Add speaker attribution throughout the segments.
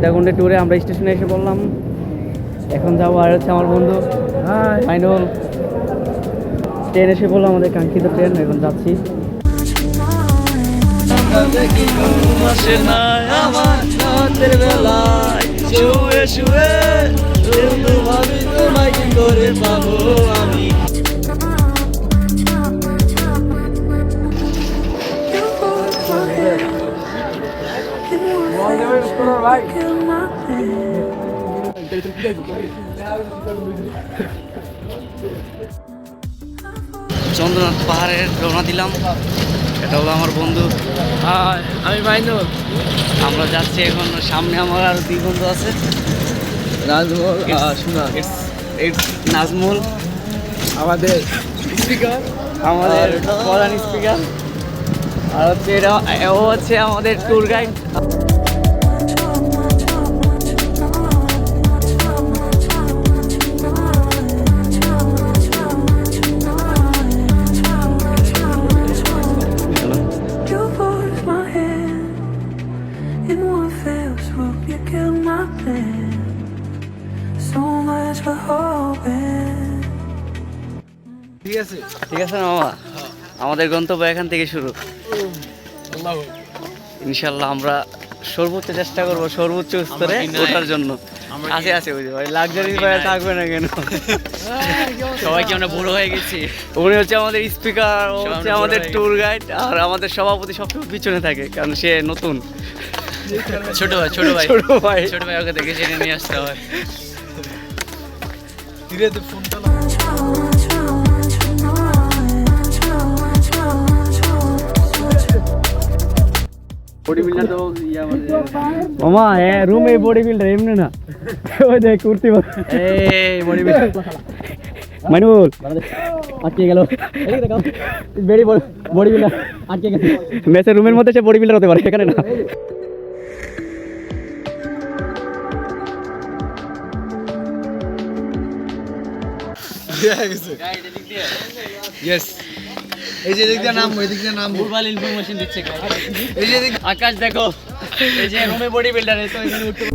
Speaker 1: সীতাকুণ্ডে ট্যুরে আমরা স্টেশনে এসে বললাম এখন যাব আর হচ্ছে আমার বন্ধু ফাইনাল ট্রেন এসে বলল আমাদের কাঙ্ক্ষিত ট্রেন এখন যাচ্ছি। চন্দ্রনাথ পাহাড়ের রওনা দিলাম। এটা হলো আমার বন্ধু।
Speaker 2: আমি মাইনুল।
Speaker 1: আমরা যাচ্ছি এখন সামনে আমার আর দুই বন্ধু আছে।
Speaker 2: নাজমুল
Speaker 1: নাজমুল।
Speaker 2: আমাদের স্পিকার
Speaker 1: আমাদের প্রধান স্পিকার আর হচ্ছে এটা ও হচ্ছে আমাদের ট্যুর গাইড
Speaker 2: ঠিক আছে?
Speaker 1: ঠিক আছে মামা? আমাদের গন্তব্য এখান থেকে শুরু। ইনশাল্লাহ আমরা সর্বোচ্চ চেষ্টা করব সর্বোচ্চ স্তরে ওঠার জন্য। আছে আছে যে ভাই লাক্সারি ভাই থাকবে না কেন?
Speaker 3: সবাই কি আমরা বুড়ো হয়ে গেছি।
Speaker 1: উনি হচ্ছে আমাদের স্পিকার হচ্ছে আমাদের ট্যুর গাইড আর আমাদের সভাপতি সবসময় পিছনে থাকে কারণ সে নতুন।
Speaker 3: ছোট ভাই ছোট ভাই।
Speaker 1: ছোট ভাই।
Speaker 3: ছোট ভাই ওকে দেখে জেনে নিয়ে আসতে হয়।
Speaker 2: ধীরে
Speaker 1: হ্যাঁ রুমে বডি বিল্ডার এমনি না। ওই দেখ কুর্তি এই বডি বিল্ডার মানুল আটকে গেল। বেরি বডি বিল্ডার আটকে গেছে। মেসের রুমের মধ্যে সে বডি বিল্ডার হতে পারে এখানে না।
Speaker 2: ইয়েস এই যে দিক দিয়ে নাম এই দিক দিয়ে নাম
Speaker 3: ভুলভাল ইনফরমেশন দিচ্ছে
Speaker 2: এই যে
Speaker 3: আকাশ দেখো এই যে রুমে বডি বিল্ডার তো এখানে উঠতে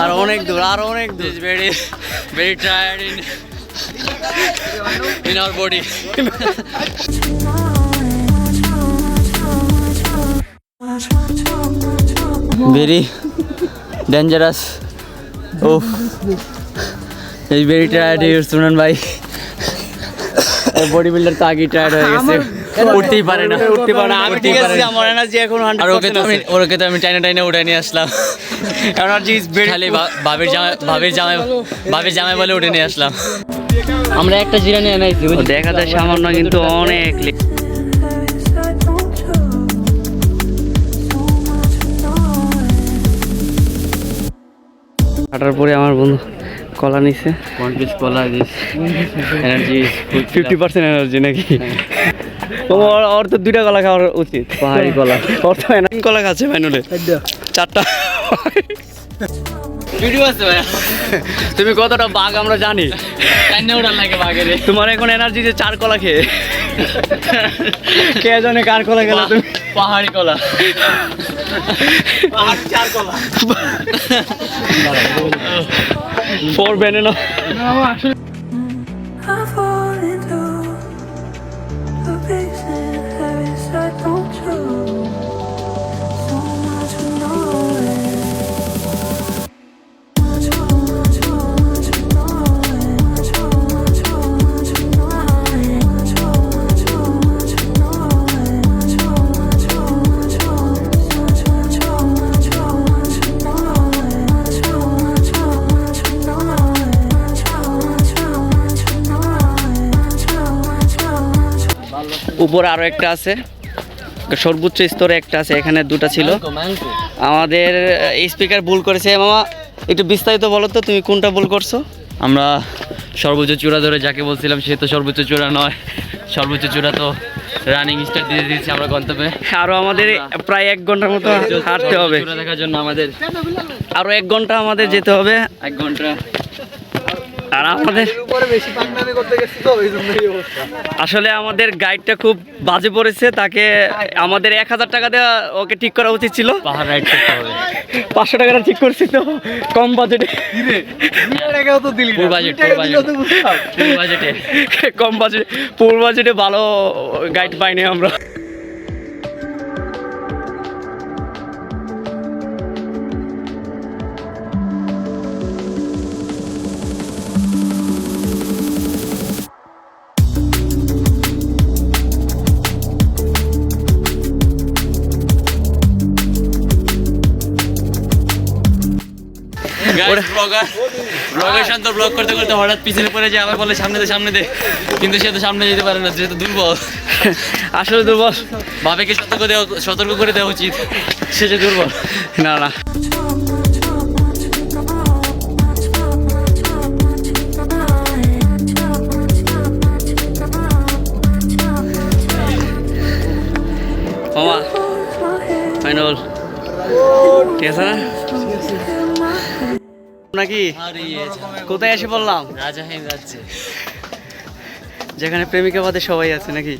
Speaker 1: আর অনেক দূর আর অনেক দূর।
Speaker 3: Is very very tired in in our body
Speaker 1: very dangerous very tired your Sunan ভাই। বডি বিল্ডার তো আগেই টায়ার্ড হয়ে গেছে।
Speaker 3: উঠতেই পারে না
Speaker 1: উঠতে পারে না আমি ঠিক
Speaker 3: উঠতেই
Speaker 1: আছে
Speaker 3: পারে না।
Speaker 1: আমার এনার্জি এখন
Speaker 3: আর ওকে তো আমি ওকে তো আমি টাইনে টাইনে উঠে নিয়ে আসলাম।
Speaker 1: এনার্জি ইজ ভেরি
Speaker 3: খালি ভাবির জামাই ভাবির জামাই ভাবির জামাই বলে উঠে নিয়ে আসলাম। আমরা একটা জিরা নিয়ে
Speaker 1: দেখা যায় সামান্য কিন্তু অনেক হাঁটার পরে আমার বন্ধু কলা নিছে।
Speaker 3: ওয়ান পিস কলা this energy
Speaker 1: fifty percent energy নাকি? তোমার ওর তো দুইটা কলা খাওয়ার উচিত। পাহাড়ি কলা। ওর তো এনার্জি কলা খাচ্ছে ফাইনালে চারটা।
Speaker 3: ভিডিও আছে ভাই
Speaker 1: তুমি কতটা বাঘ আমরা জানি।
Speaker 3: লাগে বাঘের?
Speaker 1: তোমার এখন এনার্জি যে চার কলা খেয়ে। কে জানে কার কলা গেল তুমি?
Speaker 3: পাহাড়ি কলা।
Speaker 1: ফোর ব্যানেনা।
Speaker 4: I
Speaker 1: উপরে আরও একটা আছে। সর্বোচ্চ স্তরে একটা আছে এখানে দুটো ছিল। আমাদের স্পিকার ভুল করেছে। মামা একটু বিস্তারিত বলো তো তুমি কোনটা ভুল করছ?
Speaker 3: আমরা সর্বোচ্চ চূড়া ধরে যাকে বলছিলাম সে তো সর্বোচ্চ চূড়া নয়। সর্বোচ্চ চূড়া তো রানিং স্টার্ট দিয়ে দিয়েছি আমরা গন্তব্যে।
Speaker 1: আরও আমাদের প্রায় এক ঘণ্টার মতো হাঁটতে হবে।
Speaker 3: দেখার জন্য আমাদের
Speaker 1: আরও এক ঘণ্টা আমাদের যেতে হবে।
Speaker 3: এক ঘণ্টা।
Speaker 1: আর আমাদের
Speaker 2: বেশি পাকনামি করতে গেছি তো এই জন্য এই অবস্থা।
Speaker 1: আসলে আমাদের গাইডটা খুব বাজে পড়েছে তাকে আমাদের এক হাজার টাকা দেওয়া ওকে ঠিক করা উচিত ছিল। পাঁচশো টাকাটা ঠিক করছি তো কম বাজেটে কম বাজেট পুর বাজেটে ভালো গাইড পাইনি আমরা।
Speaker 3: ব্লগার ব্লগার শান্ত ব্লগ করতে করতে হঠাৎ পিছনে পড়ে যায় আবার বলে সামনে দে সামনে দে। কিন্তু সে তো সামনে যেতে পারে না যেহেতু দুর্বল।
Speaker 1: আসলে দুর্বল।
Speaker 3: বাবাকে সতর্ক দেওয়া সতর্ক করে দেওয়া উচিত। সে যে দুর্বল।
Speaker 1: না না। মামা ফাইনাল ঠিক আছে না? নাকি? কোথায় এসে বললাম যেখানে প্রেমিকা বাদে সবাই আছে নাকি?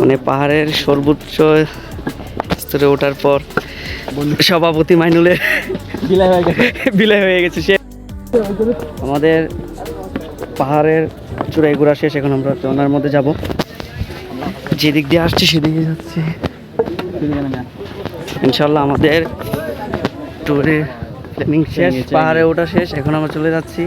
Speaker 1: মানে পাহাড়ের সর্বোচ্চ স্তরে ওঠার পর সভাপতি মাইনুলের বিলাই হয়ে গেছে। সে আমাদের পাহাড়ের চূড়ায় ঘোরা শেষ এখন আমরা ওনার মধ্যে যাব। যেদিক দিয়ে আসছি সেদিকে যাচ্ছি। ইনশাল্লাহ আমাদের ট্যুরে প্ল্যানিং শেষ পাহাড়ে ওঠা শেষ এখন আমরা চলে যাচ্ছি।